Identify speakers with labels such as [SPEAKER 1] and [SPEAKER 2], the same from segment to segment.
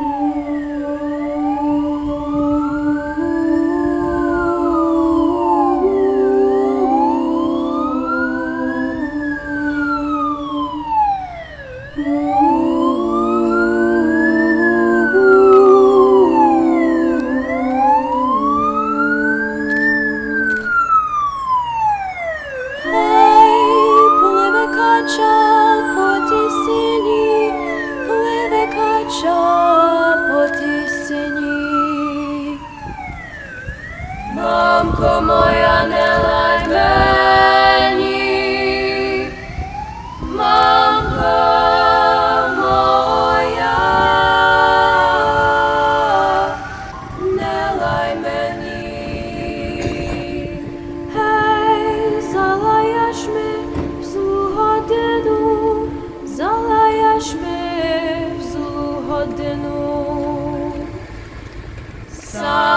[SPEAKER 1] Música Мамко моя, не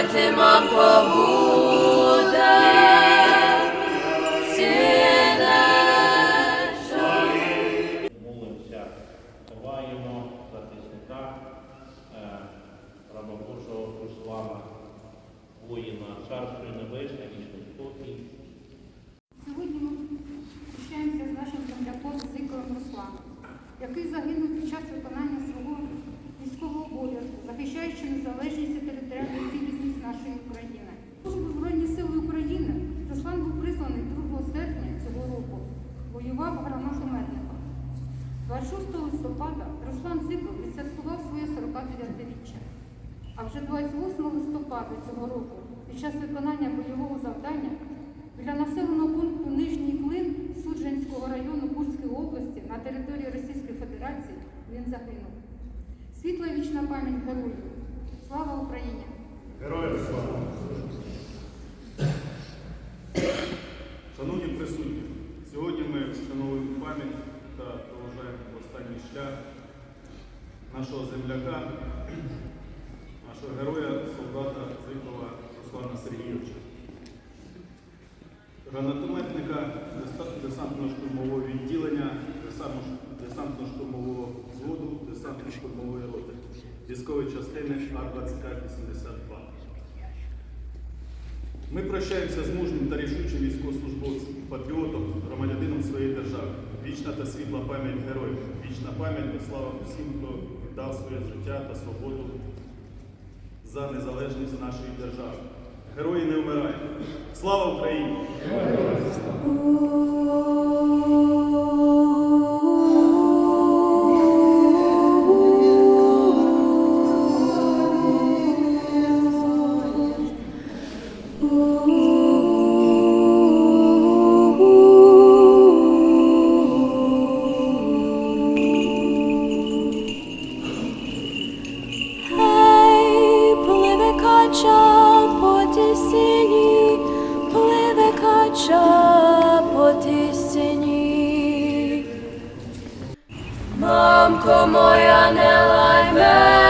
[SPEAKER 1] Сине жаль ти мамко буде, жаль.
[SPEAKER 2] Молимося, ховаємо захисника е, раба Божого Руслана, воїна Царство Небесне, вічний спокій.
[SPEAKER 3] Сьогодні ми прощаємося з нашим земляком Зиковим Русланом, який загинув вже 28 листопада цього року, під час виконання бойового завдання, біля населеного пункту Нижній Клин Суджанського району Курської області на території Російської Федерації він загинув. Світла вічна пам'ять герою. Слава Україні!
[SPEAKER 4] Героям слава! Шановні присутні, сьогодні ми вшановуємо пам'ять та проважаємо останній шлях нашого земляка, нашого героя, солдата Зикова Руслана Сергійовича. Гранатометника десантно-штурмового відділення, десантно- десантно-штурмового взводу, десантно-штурмової роти, військової частини А-20К-82. Ми прощаємося з мужнім та рішучим військовослужбовцем, патріотом, громадянином своєї держави. Вічна та світла пам'ять героїв, вічна пам'ять та слава усім, хто віддав своє життя та свободу за незалежність нашої держави. Герої не вмирають. Слава Україні!
[SPEAKER 1] Мамко моя, не лай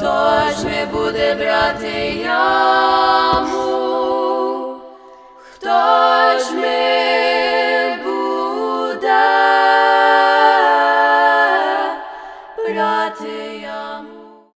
[SPEAKER 1] Тож не буде брати яму.